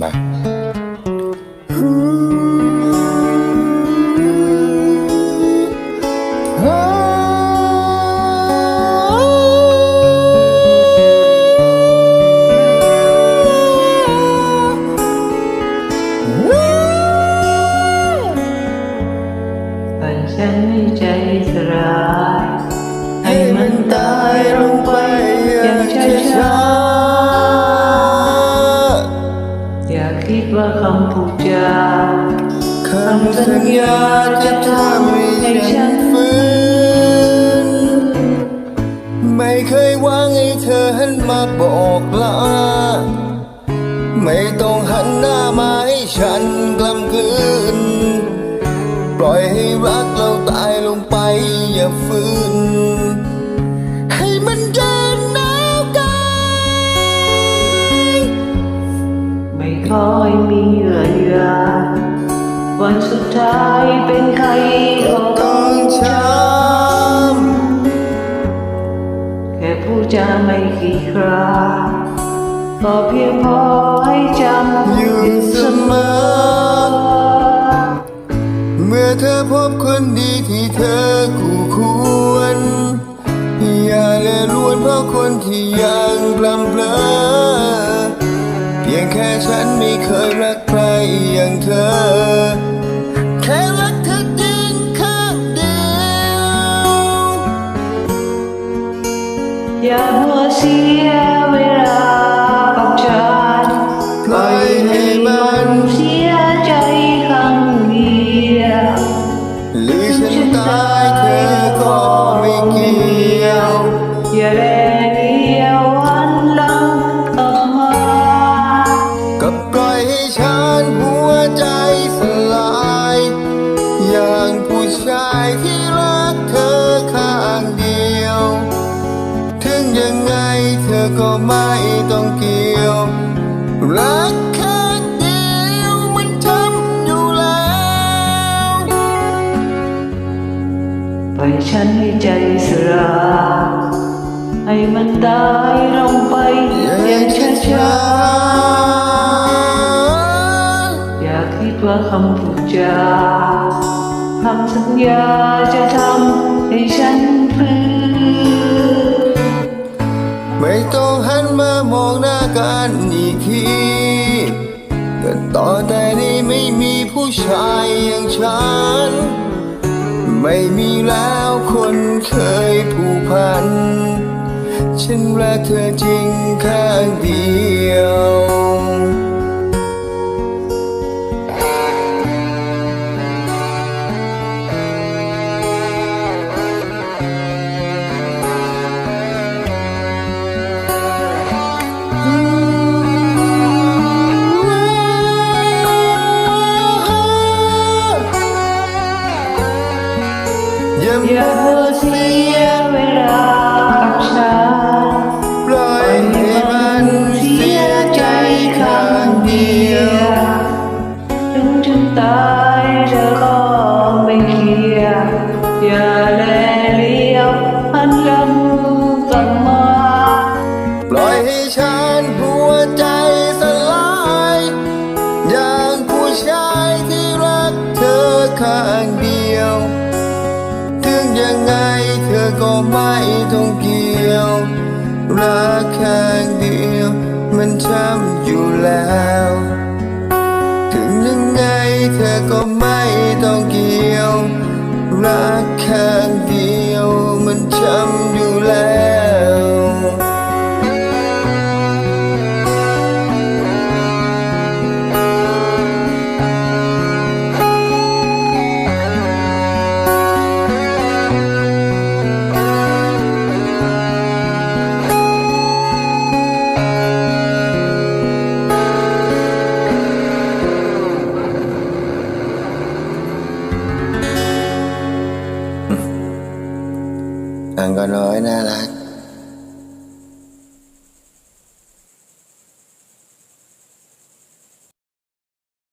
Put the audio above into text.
มาฝันฉั ให้ฉันฟื้น ไม่เคยหวังให้เธอหันมาบอกลา ไม่ต้องหันหน้ามาให้ฉันกลำกลืน ปล่อยให้รักเราตายลงไปอย่าฟื้น ให้มันเดินหนาวกายไม่ค่อยมีเยื่อใยวันสุดท้ายเป็นใคร จาไม่กี่คราก็เพียงพอให้จำอยู่เสมอ เมื่อเธอพบคนดีที่เธอคู่ควร อย่าเลรวนเพราะคนที่ยังกลำเบลอเพียงแค่ฉันไม่เคยรักใครอย่างเธอ เสียเวลากับฉันปล่อยให้มันเสียใจครั้งเดียวหรือฉันตายเธอก็ไม่เกี่ยวอย่าแลเดียววันหลังกลับมากับปล่อยให้ฉันหัวใจสลาย อย่างผู้ชายที่ ก็ไม่ต้องเกี่ยว รักข้างเดียวมันทำอยู่แล้วปล่อยฉันให้ใจสลายให้มันตายลงไปอย่างช้าๆอย่าคิดว่าคำพูดจาคำสัญญาจะทำให้ฉันฟื้น ไม่ต้องหันมามองหน้ากันอีกทีแต่ต่อแต่นี้ไม่มีผู้ชายอย่างฉัน ไม่มีแล้วคนเคยผูกพัน ฉันรักเธอจริงข้างเดียว อ ไม่ต้องเกี่ยว รักแค่เดียว มันช้ำอยู่แล้ว ถึงยังไงเธอก็ไม่ต้องเกี่ยว รักแค่เดียว มันช้ำอยู่แล้ว อังก็น้อยน่ารัก